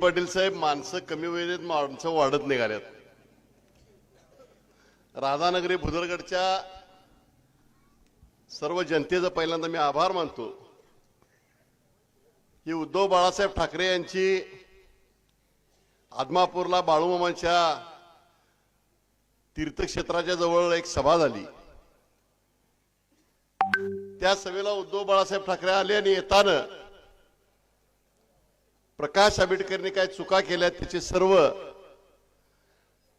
पाटील साहेब माणसं कमी वेळेत माणसं वाढत निघाल्यात. राधानगरी भुदरगडच्या सर्व जनतेचा पहिल्यांदा मी आभार मानतो. की उद्धव बाळासाहेब ठाकरे यांची आदमापूरला बाळूमामांच्या तीर्थक्षेत्राच्या जवळ एक सभा झाली. त्या सभेला उद्धव बाळासाहेब ठाकरे आले आणि येताना प्रकाश आंबेडकरने काय चुका केल्या त्याचे सर्व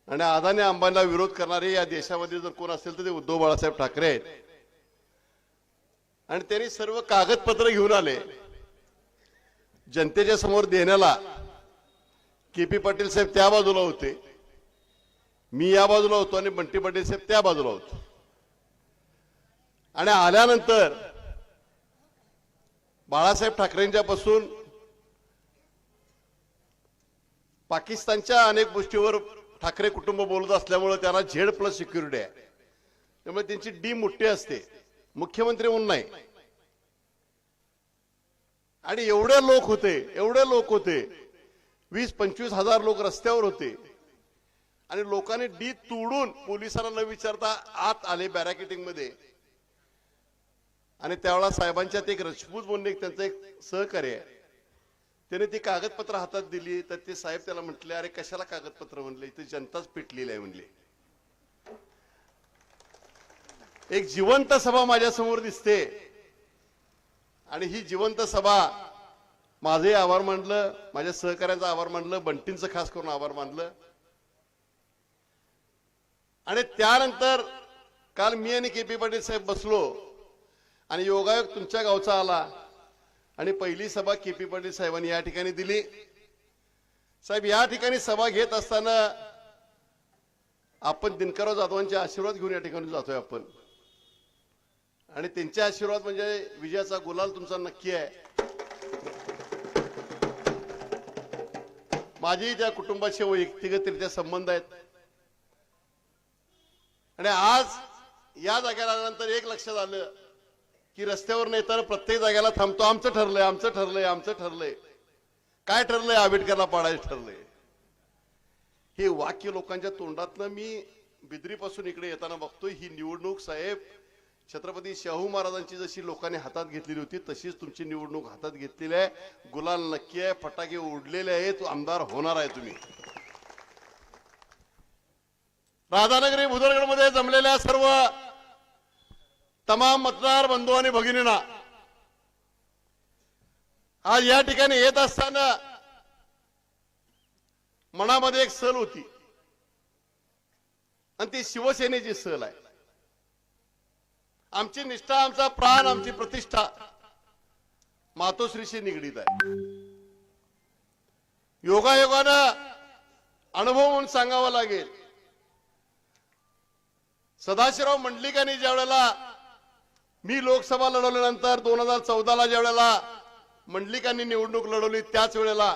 आणि अदानी अंबांना विरोध करणारे या देशामध्ये जर कोण असेल तर ते उद्धव बाळासाहेब ठाकरे आहेत. आणि त्यांनी सर्व कागदपत्र घेऊन आले. जनतेच्या समोर देण्याला के पी पाटील साहेब त्या बाजूला होते. मी या बाजूला होतो आणि बंटी पाटील साहेब त्या बाजूला होतो. आणि आल्यानंतर बाळासाहेब ठाकरेंच्या पासून पाकिस्तानच्या अनेक गोष्टीवर ठाकरे कुटुंब बोलत असल्यामुळे त्यांना झेड प्लस सिक्युरिटी आहे. त्यामुळे त्यांची डी मोठी असते. मुख्यमंत्री म्हणून नाही. आणि एवढे लोक होते एवढे लोक होते. वीस पंचवीस हजार लोक रस्त्यावर होते. आणि लोकांनी डी तोडून पोलिसांना न विचारता आत आले बॅरॅकेटिंगमध्ये आणि त्यावेळेला साहेबांच्यात एक रजपूत म्हणून एक त्यांचं एक सहकार्य आहे. त्याने ती कागदपत्र हातात दिली तर ते साहेब त्याला म्हटले अरे कशाला कागदपत्र म्हणले? ते जनताच पिटलेली आहे म्हणले. एक जिवंत सभा माझ्यासमोर दिसते. आणि ही जिवंत सभा माझे आभार मानलं माझ्या सहकार्याचा आभार मानलं बंटींचं खास करून आभार मानलं. आणि त्यानंतर काल मी आणि के पी पाटील साहेब बसलो आणि योगायोग तुमच्या गावचा आला. आणि पहिली सभा के पी पाटील साहेबांनी या ठिकाणी दिली. साहेब या ठिकाणी सभा घेत असताना आपण दिनकरराव जाधवांचे आशीर्वाद घेऊन या ठिकाणी जातोय आपण. आणि त्यांचे आशीर्वाद म्हणजे विजयाचा गुलाल तुमचा नक्की आहे. माझी त्या कुटुंबाशी व्यक्तिगतरित्या संबंध आहेत. आणि आज या जागेला आल्यानंतर एक लक्षात आलं की रस्त्यावर नेताना प्रत्येक जागेला थांबतो. आमचं ठरलंय आमचं ठरलंय आमचं ठरलंय. काय ठरलंय? आंबेडकरला पाडायचं ठरलंय. हे वाक्य लोकांच्या तोंडातनं मी बिद्रीपासून इकडे येताना बघतोय. ही निवडणूक साहेब छत्रपती शाहू महाराजांची जशी लोकांनी हातात घेतलेली होती तशीच तुमची निवडणूक हातात घेतलेली आहे. गुलाल नक्की आहे फटाके उडलेले आहेत आमदार होणार आहे तुम्ही. राधानगरी भुदरगडमध्ये जमलेल्या सर्व तमाम मतदार बंधू आणि भगिनींना आज या ठिकाणी येत असताना मनामध्ये एक सल होती. आणि ती शिवसेनेची सल आहे. आमची निष्ठा आमचा प्राण आमची प्रतिष्ठा मातोश्रीशी निगडीत आहे. योगायोगानं अनुभव म्हणून सांगावा लागेल. सदाशिवराव मंडलिकांनी ज्या वेळेला मी लोकसभा लढवल्यानंतर दोन हजार चौदाला ज्या वेळेला मंडलिकांनी निवडणूक लढवली त्याच वेळेला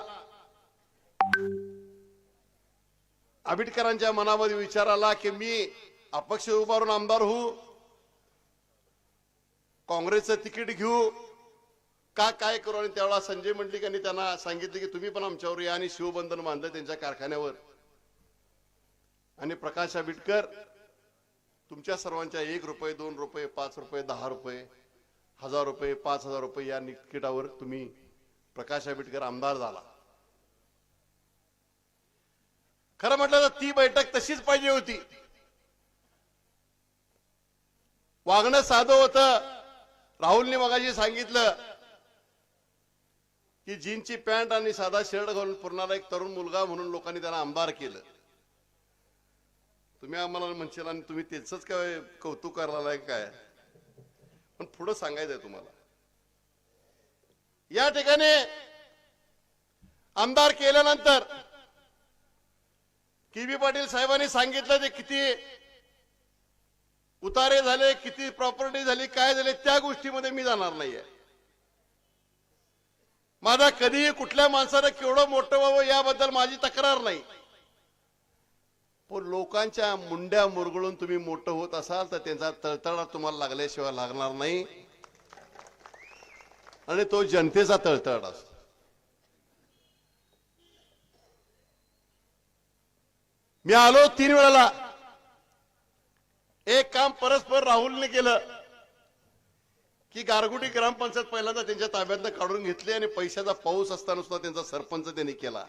आंबेडकरांच्या मनामध्ये विचार आला की मी अपक्ष उभारून आमदार होऊ काँग्रेसचं तिकीट घेऊ. का काय करू? आणि त्यावेळेला संजय मंडलिकांनी त्यांना सांगितले की तुम्ही पण आमच्यावर या आणि शिवबंधन बांधलं त्यांच्या कारखान्यावर. आणि प्रकाश आंबेडकर तुमच्या सर्वांच्या एक रुपये दोन रुपये पाच रुपये दहा रुपये हजार रुपये पाच हजार रुपये या निकिटावर तुम्ही प्रकाश आंबेडकर आमदार झाला. खरं म्हटलं तर ती बैठक तशीच पाहिजे होती. वागणं साधं होतं. राहुलने मगाशी सांगितलं की जीनची पॅन्ट आणि साधा शर्ट घालून पुरणारा एक तरुण मुलगा म्हणून लोकांनी त्यांना आमदार केलं. तुम्ही आम्हाला म्हणशील आणि तुम्ही त्याचंच काय कौतुक करायला काय? पण पुढं सांगायचंय तुम्हाला. या ठिकाणी आमदार केल्यानंतर के बी पाटील साहेबांनी सांगितलं ते किती उतारे झाले किती प्रॉपर्टी झाली काय झाले त्या गोष्टीमध्ये मी जाणार नाहीये. माझा कधीही कुठल्या माणसानं केवढं मोठं व्हावं याबद्दल माझी तक्रार नाही. पण लोकांच्या मुंड्या मुरगळून तुम्ही मोठं होत असाल तर त्यांचा तळतळा तुम्हाला लागल्याशिवाय लागणार नाही. आणि तो जनतेचा तळतळ असतो. मी आलो तीन वेळाला. एक काम परस्पर राहुलने केलं. की गारगुटी ग्रामपंचायत पहिल्यांदा त्यांच्या ताब्यातनं काढून घेतली आणि पैशाचा पाऊस असताना सुद्धा त्यांचा सरपंच त्यांनी केला.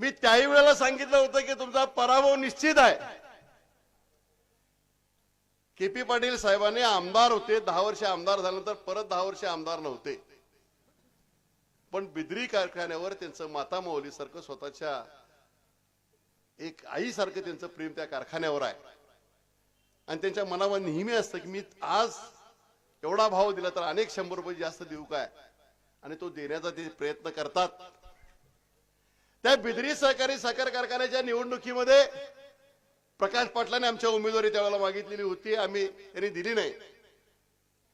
मी त्याही वेळेला सांगितलं होतं की तुमचा पराभव निश्चित आहे. के पी पाटील साहेबांनी आमदार होते दहा वर्ष आमदार झाल्यानंतर परत दहा वर्ष आमदार नव्हते. पण बिद्री कारखान्यावर त्यांचं माता सारखं स्वतःच्या एक आईसारखं त्यांचं प्रेम त्या कारखान्यावर आहे. आणि त्यांच्या मनावर नेहमी असतं की मी आज एवढा भाव दिला तर अनेक शंभर रुपये जास्त देऊ काय? आणि तो देण्याचा ते प्रयत्न करतात. त्या बिद्री सहकारी साखर कारखान्याच्या निवडणुकीमध्ये प्रकाश पाटलाने आमच्या उमेदवारी त्यावेळेला मागितलेली होती. आम्ही त्यांनी दिली नाही.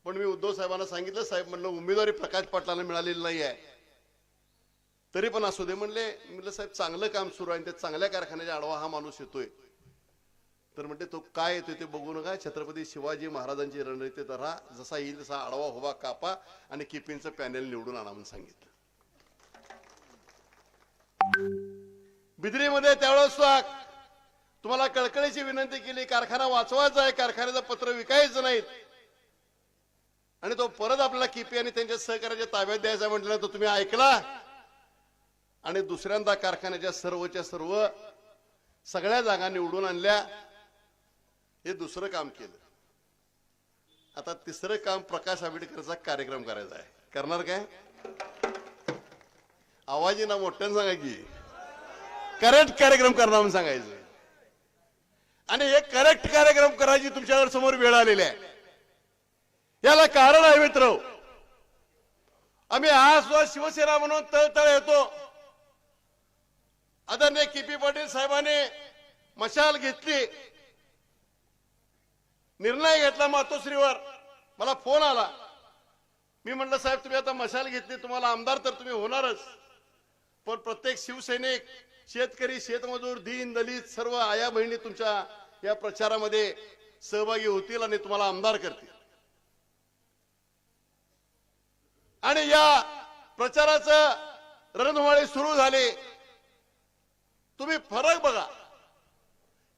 पण मी उद्धव साहेबांना सांगितलं साहेब म्हणलं उमेदवारी प्रकाश पाटलांना मिळालेली नाही आहे तरी पण असू दे म्हणले. म्हटलं साहेब चांगलं काम सुरू आहे आणि त्या चांगल्या कारखान्याच्या आडवा हा माणूस येतोय. तर म्हणते तो काय येतोय ते बघू नका. छत्रपती शिवाजी महाराजांची रणनीती धरा जसा येईल तसा आडवा होवा कापा आणि किपिंगचं पॅनेल निवडून आणा म्हणून सांगितलं. बिद्रीमध्ये त्यावेळेस तुम्हाला कळकळीची विनंती केली कारखाना वाचवायचा आहे कारखान्याचं पत्र विकायचं नाहीत आणि तो परत आपल्याला किपी आणि त्यांच्या सहकार्याच्या ताब्यात द्यायचा म्हटलं तर तुम्ही ऐकला? आणि दुसऱ्यांदा कारखान्याच्या सर्वच्या सर्व सगळ्या जागा निवडून आणल्या. हे दुसरं काम केलं. आता तिसरं काम प्रकाश आंबेडकरचा कार्यक्रम करायचा आहे. करणार काय? आवाजी ना मोठ्यानं सांगा की करेक्ट कार्यक्रम करणार म्हणून सांगायचं. आणि हे करेक्ट कार्यक्रम करायची तुमच्यावर समोर वेळ आलेली आहे. याला कारण आहे मित्र. आम्ही आज सुद्धा शिवसेना म्हणून तळतळ येतो. आदरणीय किपी पाटील साहेबांनी मशाल घेतली. निर्णय घेतला मातोश्रीवर. मला फोन आला. मी म्हटलं साहेब तुम्ही आता मशाल घेतली. तुम्हाला आमदार तर तुम्ही होणारच. पण प्रत्येक शिवसैनिक शेतकरी शेतमजूर दीन दलित सर्व आया बहिणी तुमच्या या प्रचारामध्ये सहभागी होतील आणि तुम्हाला आमदार करतील. आणि या प्रचाराचं रणधुमाळे सुरू झाले. तुम्ही फरक बघा.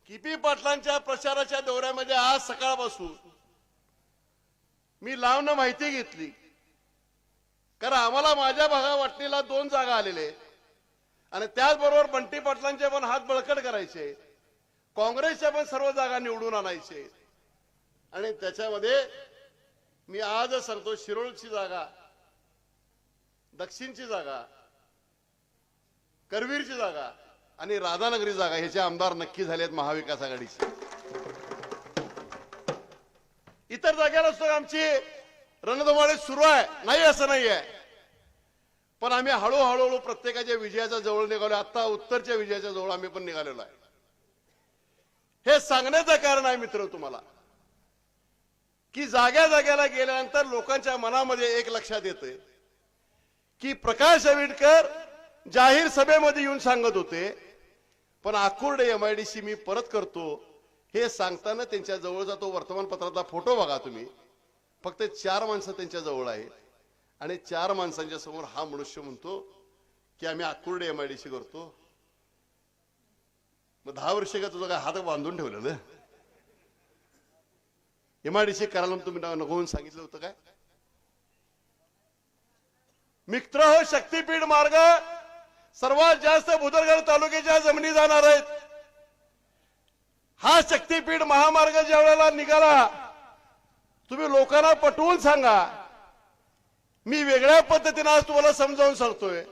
किपी पाटलांच्या प्रचाराच्या दौऱ्यामध्ये आज सकाळपासून मी लावणं माहिती घेतली. कारण आम्हाला माझ्या भागा वाटणीला दोन जागा आलेले आहेत. आणि त्याचबरोबर बंटी पाटलांचे पण हात बळकट करायचे. काँग्रेसच्या पण सर्व जागा निवडून आणायचे. आणि त्याच्यामध्ये मी आज सांगतो शिरोळची जागा दक्षिणची जागा करवीरची जागा आणि राधानगरी जागा ह्याचे आमदार नक्की झालेत महाविकास आघाडीचे. इतर जागेला सुद्धा आमची रणधुमाळी सुरू आहे. नाही असं नाही आहे पण आम्ही हळूहळू प्रत्येकाच्या विजयाच्या जवळ निघालो आता उत्तरच्या विजयाच्या जवळ आम्ही पण निघालेलो आहे. हे सांगण्याचं कारण आहे मित्र तुम्हाला की जाग्या जाग्याला गेल्यानंतर लोकांच्या मनामध्ये एक लक्षात येते की प्रकाश आंबेडकर जाहीर सभेमध्ये येऊन सांगत होते पण आकुर्डे सी मी परत करतो हे सांगताना त्यांच्या जवळचा तो वर्तमानपत्राचा फोटो बघा तुम्ही फक्त चार माणसं त्यांच्या जवळ आहेत. आणि चार माणसांच्या समोर हा मनुष्य म्हणतो की आम्ही आकुर्डे एम आयडीसी करतो. मग दहा वर्ष का तुझं काय हात बांधून ठेवलेलं सी करायला तुम्ही नको सांगितलं होतं काय? मित्र हो शक्तीपीठ मार्ग. सर्वात जास्त भुदरगड तालुक्याच्या जमिनी जाणार आहेत. हा शक्तीपीठ महामार्ग ज्या वेळेला निघाला तुम्ही लोकांना पटवून सांगा. मी वेगळ्या पद्धतीने आज तुम्हाला समजावून सांगतोय.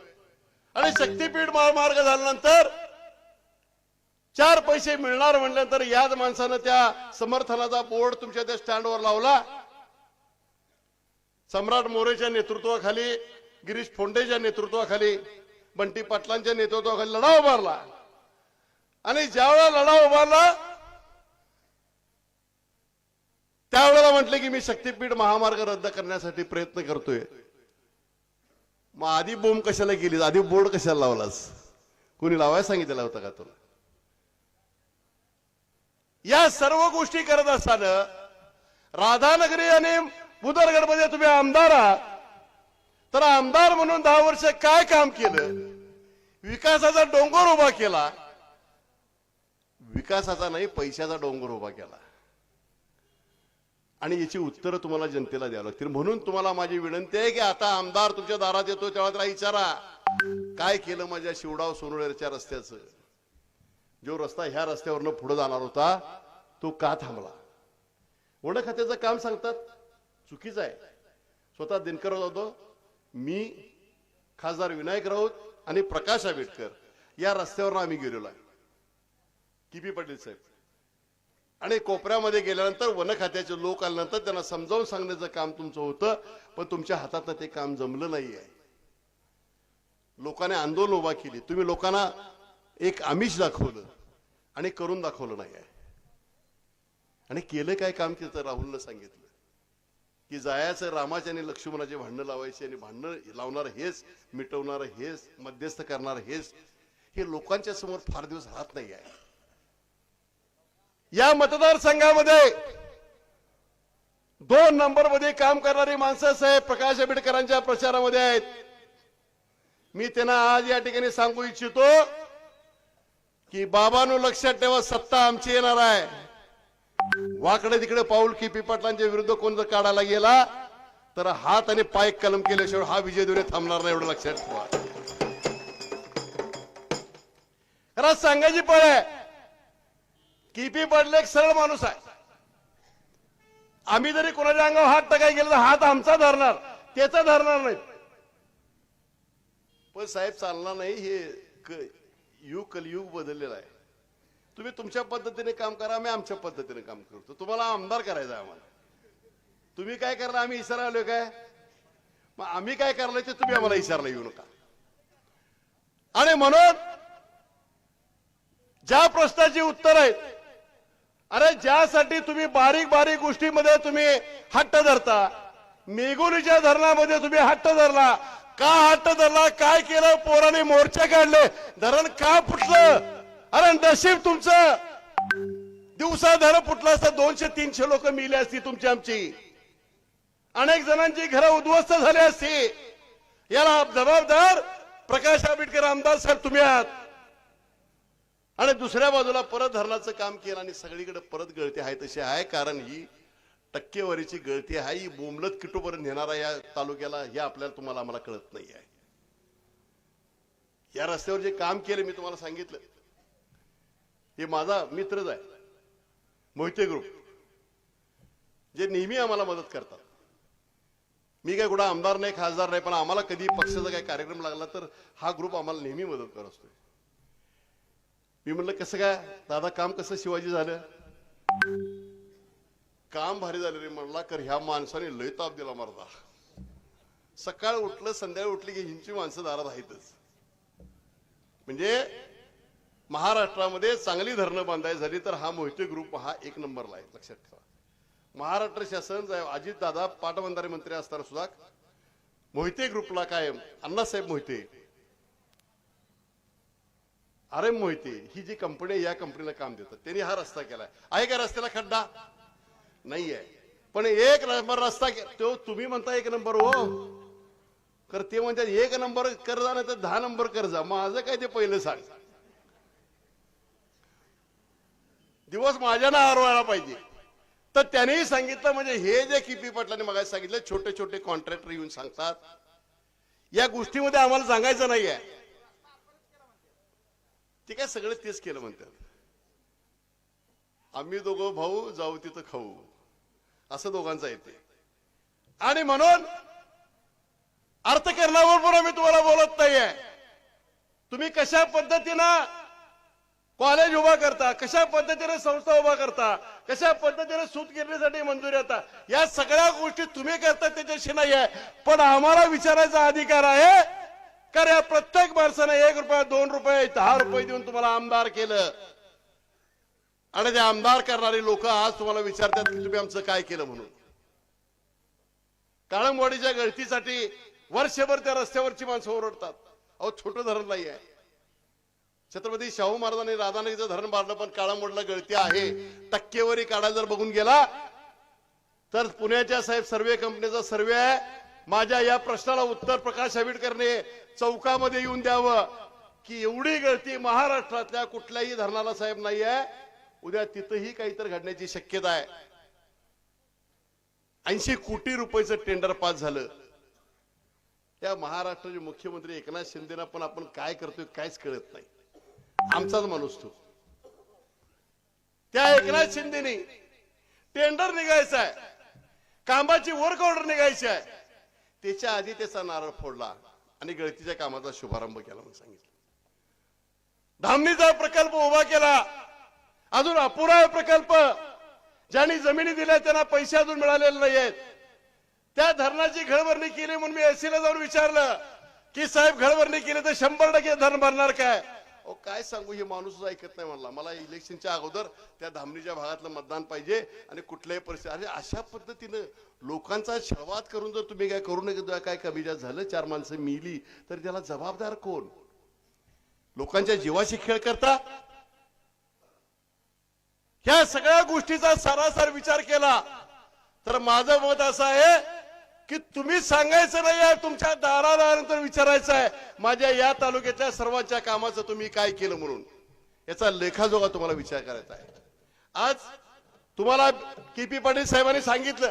आणि शक्तीपीठ महामार्ग झाल्यानंतर चार पैसे मिळणार म्हटल्यानंतर याच माणसानं त्या समर्थनाचा बोर्ड तुमच्या त्या स्टँडवर लावला. सम्राट मोरेच्या नेतृत्वाखाली गिरीश फोंडेच्या नेतृत्वाखाली बंटी पाटलांच्या नेतृत्वाखाली लढा उभारला. आणि ज्यावेळेला लढा उभारला त्यावेळेला म्हटले की मी शक्तीपीठ महामार्ग रद्द करण्यासाठी प्रयत्न करतोय. मग आधी बोंब कशाला गेलीस? आधी बोर्ड कशाला लावलास? कोणी लावायला सांगितलेला होता का तुला? या सर्व गोष्टी करत असताना राधानगरी आणि बुदरगडमध्ये तुम्ही आमदार आहात. तर आमदार म्हणून दहा वर्ष काय काम केलं? विकासाचा डोंगर उभा केला. विकासाचा नाही पैशाचा डोंगर उभा केला. आणि याची उत्तरं तुम्हाला जनतेला द्यावं लागतील. म्हणून तुम्हाला माझी विनंती आहे की आता आमदार तुमच्या दारात येतो तेव्हा त्याला विचारा काय केलं माझ्या शिवडाव सोनवळेच्या रस्त्याचं? जो रस्ता ह्या रस्त्यावरनं पुढे जाणार होता तो का थांबला? वन खात्याचं काम सांगतात. चुकीचं आहे. स्वतः दिनकर होतो. मी खासदार विनायक राऊत आणि प्रकाश आंबेडकर या रस्त्यावर आम्ही गेलेलो आहे. किपी पाटील साहेब. आणि कोपऱ्यामध्ये गेल्यानंतर वन खात्याचे लोक आल्यानंतर त्यांना समजावून सांगण्याचं काम तुमचं होतं पण तुमच्या हातात ते काम जमलं नाही आहे लोकांनी आंदोलन उभा केली. तुम्ही लोकांना एक आमिष दाखवलं आणि करून दाखवलं नाही आहे आणि केलं काय काम केलं तर राहुलनं सांगितलं. की जायचं रामाचे आणि लक्ष्मणाचे भांडणं लावायचे आणि भांडणं लावणार हेच मिटवणार हेच मध्यस्थ करणार हेच हे लोकांच्या समोर फार दिवस राहत नाही आहे या मतदारसंघामध्ये दोन नंबरमध्ये काम करणारी माणसं साहेब प्रकाश आंबेडकरांच्या प्रचारामध्ये आहेत. मी त्यांना आज या ठिकाणी सांगू इच्छितो की बाबांनो लक्षात ठेवा सत्ता आमची येणार आहे. वाकडे तिकडे पाऊल की पिपाटलांच्या विरुद्ध कोण जर काढायला गेला तर हात आणि पाय कलम केल्याशिवाय हा विजय दुरे थांबणार नाही एवढं लक्षात ठेवा. खरं सांगायची पळ आहे किपी पडले एक सरळ माणूस आहे. आम्ही जरी कोणाच्या अंगावर हात टाकाय गेलो तर हात आमचा धरणार. त्याचा धरणार नाही. पण साहेब चालणार नाही हे युग कलयुग बदललेलं आहे. तुम्ही तुमच्या पद्धतीने काम करा आम्ही आमच्या पद्धतीने काम करतो. तुम्हाला आमदार करायचा आहे आम्हाला. तुम्ही काय करला आम्ही इशारा आलोय काय? मग आम्ही काय करलं ते तुम्ही आम्हाला इशारला येऊ नका. आणि म्हणून ज्या प्रश्नाची उत्तर आहेत अरे ज्यासाठी तुम्ही बारीक बारीक गोष्टीमध्ये तुम्ही हट्ट धरता मेघोलीच्या धरणामध्ये तुम्ही हट्ट धरला. का हट्ट धरला? काय केलं? पोराने मोर्चे काढले. धरण का फुटलं? अरे नशीब तुमचं. दिवसा धरण फुटलं असतं. दोनशे तीनशे लोक मिले असती तुमची आमची. अनेक जणांची घरं उद्ध्वस्त झाली असती. याला जबाबदार प्रकाश आंबेडकर आमदार साहेब तुम्ही आहात. आणि दुसऱ्या बाजूला परत धरणाचं काम केलं आणि सगळीकडे परत गळती आहे तशी आहे कारण ही टक्केवारीची गळती आहे ही बोमलत किटोपर्यंत नेणारा या तालुक्याला हे आपल्याला तुम्हाला आम्हाला कळत नाही आहे. या रस्त्यावर जे काम केले मी तुम्हाला सांगितलं. हे माझा मित्रच आहे मोहिते ग्रुप जे नेहमी आम्हाला मदत करतात. मी काय कुठं आमदार नाही खासदार नाही पण आम्हाला कधी पक्षाचा काही कार्यक्रम लागला तर हा ग्रुप आम्हाला नेहमी मदत करत असतोय मी म्हणलं कसं काय? दादा काम कसं? शिवाजी झालं. काम भारी झालं रे म्हणला कर ह्या माणसाने लय ताप दिला मरदा. सकाळ उठलं संध्याकाळी उठली की हिंची माणसं दारात आहेतच. म्हणजे महाराष्ट्रामध्ये चांगली धरणं बांधायची झाली तर हा मोहिते ग्रुप हा एक नंबरला आहे. लक्षात ठेवा. महाराष्ट्र शासन अजित दादा पाटबंधारे मंत्री असताना सुद्धा मोहिते ग्रुपला कायम. अण्णासाहेब मोहिते. अरे मोहिते ही जी कंपनी आहे या कंपनीला काम देतात. त्यांनी हा रस्ता केलाय. आहे का रस्त्याला खड्डा? नाही आहे पण एक नंबर रस्ता तो तुम्ही म्हणता एक नंबर हो. कर ते म्हणतात एक नंबर कर्जा नाही तर दहा नंबर कर्जा माझं काय ते पहिलं सांग. दिवस माझ्या ना व्हायला पाहिजे. तर त्यानेही सांगितलं म्हणजे हे जे किपी पाटलांनी मग सांगितलं छोटे छोटे कॉन्ट्रॅक्टर येऊन सांगतात. या गोष्टीमध्ये आम्हाला सांगायचं नाही आहे ते काय सगळं तेच केलं म्हणतात. आम्ही दोघं भाऊ जाऊ तिथं खाऊ. असं दोघांचा येते आणि म्हणून अर्थकारणाबरोबर आम्ही तुम्हाला बोलत नाहीये. तुम्ही कशा पद्धतीनं कॉलेज उभा करता कशा पद्धतीने संस्था उभा करता कशा पद्धतीने सूत गिरणीसाठी मंजुरी येता या सगळ्या गोष्टी तुम्ही करता त्याच्याशी नाही आहे पण आम्हाला विचारायचा अधिकार आहे कारण या प्रत्येक माणसानं एक रुपया दोन रुपये दहा रुपये देऊन तुम्हाला आमदार केलं. आणि ते आमदार करणारे लोक आज तुम्हाला विचारतात की तुम्ही आमचं काय केलं म्हणून. काळंबवाडीच्या गळतीसाठी वर्षभर त्या रस्त्यावरची माणसं ओरडतात. अहो छोटं धरण नाही आहे. छत्रपती शाहू महाराजांनी राधानगरीचं धरण बांधलं पण काळामोडला गळती आहे. टक्केवारी काढायला जर बघून गेला तर पुण्याच्या साहेब सर्वे कंपनीचा सर्वे आहे. माझ्या या प्रश्नाला उत्तर प्रकाश आंबेडकरने चौकामध्ये येऊन द्यावं की एवढी गळती महाराष्ट्रातल्या कुठल्याही धरणाला साहेब नाही आहे उद्या तिथंही काहीतरी घडण्याची शक्यता आहे. ऐंशी कोटी रुपयाचं टेंडर पास झालं. त्या महाराष्ट्राचे मुख्यमंत्री एकनाथ शिंदेना पण आपण काय करतोय काहीच कळत नाही. आमचाच माणूस तो. त्या एकनाथ शिंदेनी टेंडर निघायचं आहे. कामाची वर्क ऑर्डर निघायची आहे. त्याच्या आधी त्याचा नारळ फोडला आणि गळतीच्या कामाचा शुभारंभ केला म्हणून सांगितलं. धामणीचा प्रकल्प उभा केला. अजून अपुरा आहे प्रकल्प. ज्यांनी जमिनी दिल्या त्यांना पैसे अजून मिळालेले नाहीयेत. त्या धरणाची घळभरणी केली म्हणून मी एसीला जाऊन विचारलं की साहेब घळभरणी केली तर शंभर टक्के धरण भरणार काय? अहो काय सांगू हे माणूसच ऐकत नाही म्हणला. मला इलेक्शनच्या अगोदर त्या धामणीच्या भागातलं मतदान पाहिजे आणि कुठल्याही परिस्थिती अरे अशा पद्धतीनं लोकांचा छळवाद करून जर तुम्ही काय करू नये काय कमी जास्त झालं चार माणसं मिली तर त्याला जबाबदार कोण? लोकांच्या जीवाशी खेळ करता? ह्या सगळ्या गोष्टीचा सरासर विचार केला तर माझं मत असं आहे की तुम्ही सांगायचं नाही आहे तुमच्या दारादारानंतर विचारायचं आहे. माझ्या या तालुक्यातल्या सर्वांच्या कामाचं तुम्ही काय केलं म्हणून? याचा लेखाजोगा तुम्हाला विचार करायचा आहे. आज तुम्हाला के पी पाटील साहेबांनी सांगितलं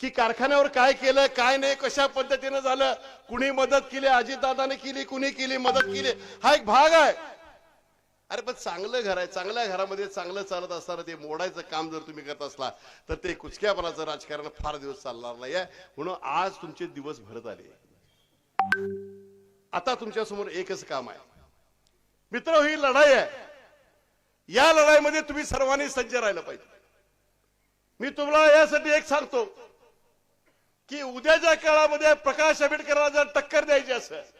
की कारखान्यावर काय केलं काय नाही कशा पद्धतीनं झालं कुणी मदत केली अजितदादाने केली कुणी केली मदत केली. हा एक भाग आहे. अरे पण चांगलं घर आहे चांगल्या घरामध्ये चांगलं चालत असताना ते मोडायचं काम जर तुम्ही करत असला तर ते कुचक्यापणाचं राजकारण फार दिवस चालणार नाही आहे म्हणून आज तुमचे दिवस भरत आले. आता तुमच्यासमोर एकच काम आहे. मित्र ही लढाई आहे. या लढाईमध्ये तुम्ही सर्वांनी सज्ज राहिलं पाहिजे. मी तुम्हाला यासाठी एक सांगतो की उद्याच्या काळामध्ये प्रकाश आंबेडकरांना जर टक्कर द्यायची असेल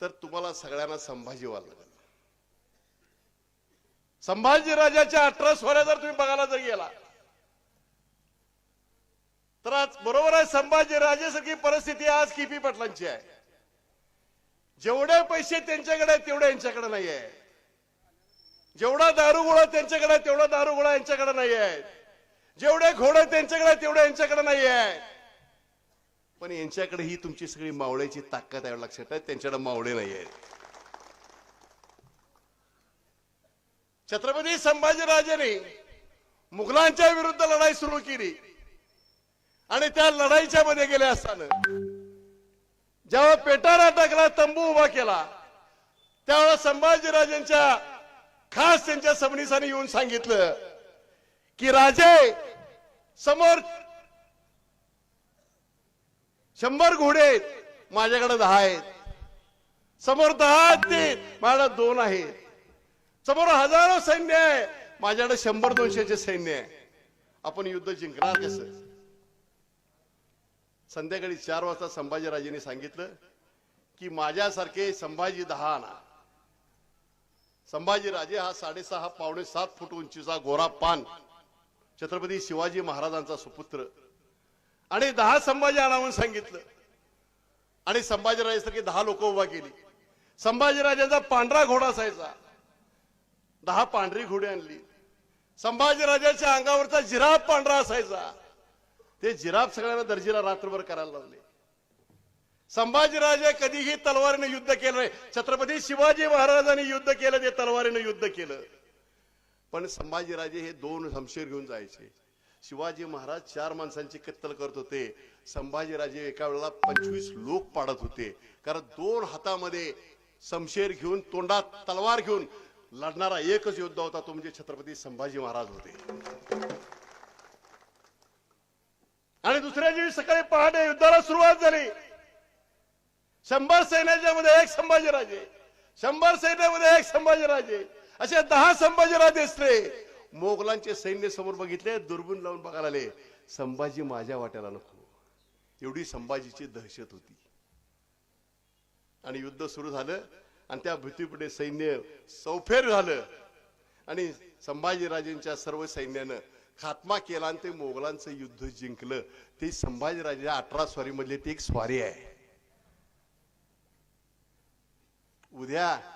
तर तुम्हाला सगळ्यांना संभाजी व्हावं लागेल. संभाजीराजाच्या अठरा सोऱ्या जर तुम्ही बघायला जर गेला तर आज बरोबर आहे संभाजीराजेसारखी परिस्थिती आज किपी पाटलांची आहे. जेवढे पैसे त्यांच्याकडे आहेत तेवढे यांच्याकडे नाही आहे जेवढा दारुगोळा त्यांच्याकडे तेवढा दारुगोळा यांच्याकडे नाही आहे जेवढे घोडे त्यांच्याकडे तेवढे यांच्याकडे नाही आहे पण यांच्याकडे ही तुमची सगळी मावळ्याची ताकद आहे लक्षात आहे? त्यांच्याकडे मावळे नाही आहेत. छत्रपती संभाजीराजेने मुघलांच्या विरुद्ध लढाई सुरू केली. आणि त्या लढाईच्या मध्ये गेले असताना जेव्हा पेटारा टाकला तंबू उभा केला त्यावेळेला संभाजीराजांच्या खास त्यांच्या सबनीसाने येऊन सांगितलं की राजे समोर शंभर घोडे आहेत. माझ्याकडे दहा आहेत. समोर दहा आहेत. माझ्याकडे दोन आहेत. समोर हजारो सैन्य आहे. माझ्याकडे शंभर दोनशेचे सैन्य आहे. आपण युद्ध जिंकणार कसं? संध्याकाळी चार वाजता संभाजीराजेंनी सांगितलं की माझ्यासारखे संभाजी दहा आणा. संभाजीराजे हा साडेसहा पावणे सात फूट उंचीचा गोरा पान. छत्रपती शिवाजी महाराजांचा सुपुत्र. आणि दहा संभाजी आणावून सांगितलं. आणि संभाजीराजेसारखी दहा लोक उभा केली. संभाजीराजांचा पांढरा घोडा असायचा. दहा पांढरी घोडी आणली. संभाजीराजाच्या अंगावरचा जिराफ पांढरा असायचा. ते जिराफ सगळ्यांना दर्जीला रात्रभर करायला लावले संभाजीराजे कधीही तलवारीने युद्ध केलं नाही. छत्रपती शिवाजी महाराजांनी युद्ध केलं ते तलवारीने युद्ध केलं. पण संभाजीराजे हे दोन शमशेर घेऊन जायचे. शिवाजी महाराज चार माणसांची कत्तल करत होते. संभाजीराजे एका वेळेला पंचवीस लोक पाडत होते. कारण दोन हातामध्ये समशेर घेऊन तोंडात तलवार घेऊन लढणारा एकच योद्धा होता तो म्हणजे छत्रपती संभाजी महाराज होते. आणि दुसऱ्या दिवशी सकाळी पहाटे युद्धाला सुरुवात झाली. शंभर सैन्याच्या मध्ये एक संभाजीराजे शंभर सैन्यामध्ये एक संभाजीराजे असे दहा संभाजीराजे असले मोगलांचे सैन्य समोर बघितले दुर्बीण लावून बघायला आले. संभाजी माझ्या वाट्याला नको. एवढी संभाजीची दहशत होती. आणि युद्ध सुरू झालं आणि त्या भीतीपुढे सैन्य सौफेर झालं. आणि संभाजीराजेंच्या सर्व सैन्यानं खात्मा केला आणि ते मोगलांचं युद्ध जिंकलं. ते संभाजीराजे अठरा स्वारी मधली ती एक स्वारी आहे. उद्या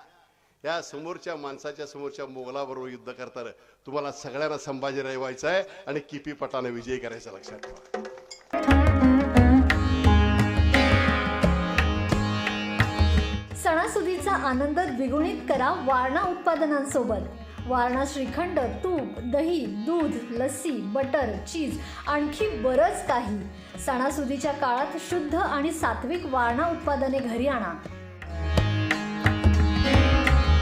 या समोरच्या माणसाच्या समोरच्या मोगलाबरोबर युद्ध करताना तुम्हाला सगळ्यांना संभाजीराय व्हायचं आहे आणि किपी पटाने विजय करायचा लक्षात ठेवा. सणासुदीचा आनंद द्विगुणित करा वारणा उत्पादनांसोबत. वारणा श्रीखंड तूप दही दूध लस्सी बटर चीज आणखी बरंच काही. सणासुदीच्या काळात शुद्ध आणि सात्विक वारणा उत्पादने घरी आणा.